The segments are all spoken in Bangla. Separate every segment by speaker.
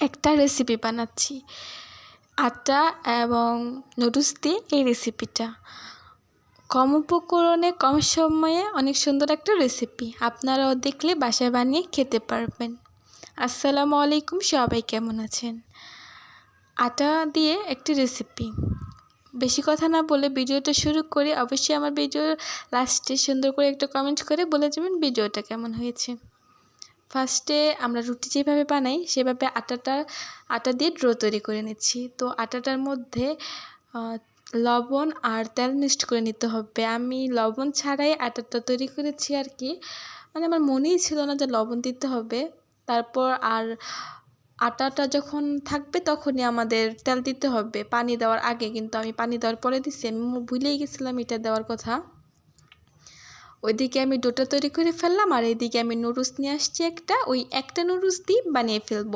Speaker 1: একটা রেসিপি বানাচ্ছি। আটা এবং নুডলস দিয়ে এই রেসিপিটা কম উপকরণে, কম সময়ে অনেক সুন্দর একটা রেসিপি আপনারাও দেখলে বাসায় বানিয়ে খেতে পারবেন। আসসালামু আলাইকুম, সবাই কেমন আছেন? আটা দিয়ে একটি রেসিপি বেশি কথা না বলে ভিডিওটা শুরু করি। অবশ্যই আমার ভিডিও লাস্টে সুন্দর করে একটা কমেন্ট করে বলে যাবেন ভিডিওটা কেমন হয়েছে। ফার্স্টে আমরা রুটি যেভাবে বানাই, সেভাবে আটাটা, আটা দিয়ে ড্রো তৈরি করে নিচ্ছি। তো আটাটার মধ্যে লবণ আর তেল মিক্সড করে নিতে হবে। আমি লবণ ছাড়াই আটাটা তৈরি করেছি আর কি। মানে আমার মনেই ছিল না যে লবণ দিতে হবে। তারপর আর আটাটা যখন থাকবে তখনই আমাদের তেল দিতে হবে। পানি দেওয়ার আগে কিন্তু আমি পানি দেওয়ার পরে দিচ্ছি আমি ভুলেই গেছিলাম এটা দেওয়ার কথা। ওইদিকে আমি ডোটা তৈরি করে ফেললাম আর এইদিকে আমি নুডলস নিয়ে আসছি একটা। ওই একটা নুডলস দিয়ে বানিয়ে ফেলব।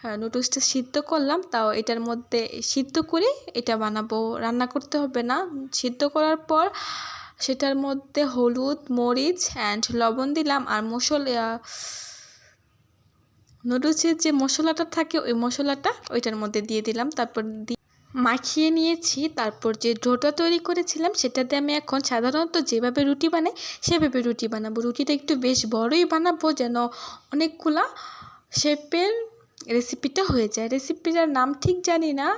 Speaker 1: হ্যাঁ নুডলসটা সিদ্ধ করলাম, তাও এটার মধ্যে সিদ্ধ করে এটা বানাবো। রান্না করতে হবে না। সিদ্ধ করার পর সেটার মধ্যে হলুদ, মরিচ অ্যান্ড লবণ দিলাম আর মশলা, নুডলসের যে মশলাটা থাকে ওই মশলাটা ওইটার মধ্যে দিয়ে দিলাম। তারপর মাখিয়ে নিয়েছি, তারপর যে ডোটা তৈরি করেছিলাম সেটাতে আমি এখন সাধারণত যেভাবে রুটি বানাই সেভাবে রুটি বানাবো। রুটিটা একটু বেশ বড়ই বানাবো যেন অনেকগুলা শেপের রেসিপিটা হয়ে যায়। রেসিপিটার নাম ঠিক জানি না,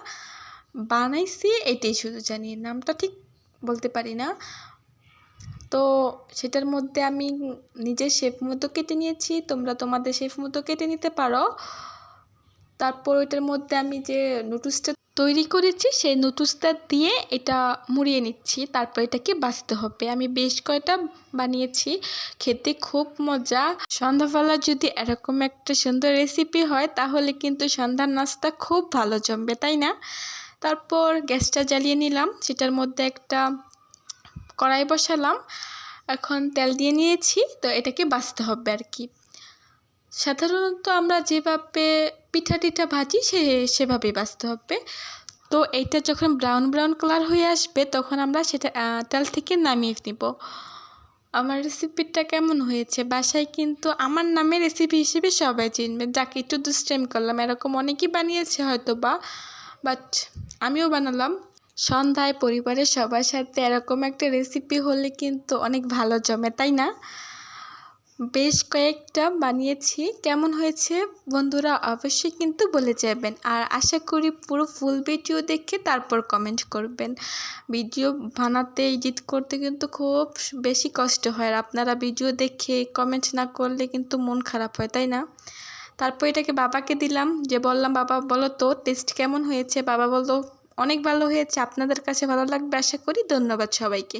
Speaker 1: বানাইছি এটাই শুধু জানি, নামটা ঠিক বলতে পারি না। তো সেটার মধ্যে আমি নিজের শেপ মতো কেটে নিয়েছি, তোমরা তোমাদের শেপ মতো কেটে নিতে পারো। তারপর ওইটার মধ্যে আমি যে নুডলসটা তৈরি করেছি, সেই নুডলসটা দিয়ে এটা মুড়িয়ে নিচ্ছি, তারপর এটাকে বাছতে হবে। আমি বেশ কয়টা বানিয়েছি, খেতে খুব মজা। সন্ধ্যাবেলা যদি এরকম একটা সুন্দর রেসিপি হয়, তাহলে কিন্তু সন্ধ্যার নাস্তা খুব ভালো জমবে, তাই না? তারপর গ্যাসটা জ্বালিয়ে নিলাম, সেটার মধ্যে একটা কড়াই বসালাম। এখন তেল দিয়ে নিয়েছি, তো এটাকে বাছতে হবে আর কি। সাধারণত আমরা যেভাবে পিঠা টিঠা ভাজি সে, সেভাবেই বাছতে হবে। তো এইটা যখন ব্রাউন ব্রাউন কালার হয়ে আসবে, তখন আমরা সেটা তেল থেকে নামিয়ে নিব। আমার রেসিপিটা কেমন হয়েছে? বাসায় কিন্তু আমার নামে রেসিপি হিসেবে সবাই চিনবে। যাকে, একটু দুষ্টাইম করলাম। এরকম অনেকেই বানিয়েছে হয়তো বা বাট আমিও বানালাম। সন্ধ্যায় পরিবারের সবার সাথে এরকম একটা রেসিপি হলে কিন্তু অনেক ভালো জমে, তাই না? বেশ কয়েকটা বানিয়েছি। কেমন হয়েছে বন্ধুরা অবশ্যই কিন্তু বলে যাবেন। আর আশা করি পুরো ফুল ভিডিও দেখে তারপর কমেন্ট করবেন। ভিডিও বানাতে এডিট করতে কিন্তু খুব বেশি কষ্ট হয়। আর আপনারা ভিডিও দেখে কমেন্ট না করলে কিন্তু মন খারাপ হয়, তাই না? তারপর এটাকে বাবাকে দিলাম। যে বললাম, বাবা, বলো তো টেস্ট কেমন হয়েছে? বাবা বলল, অনেক ভালো হয়েছে। আপনাদের কাছে ভালো লাগবে আশা করি। ধন্যবাদ সবাইকে।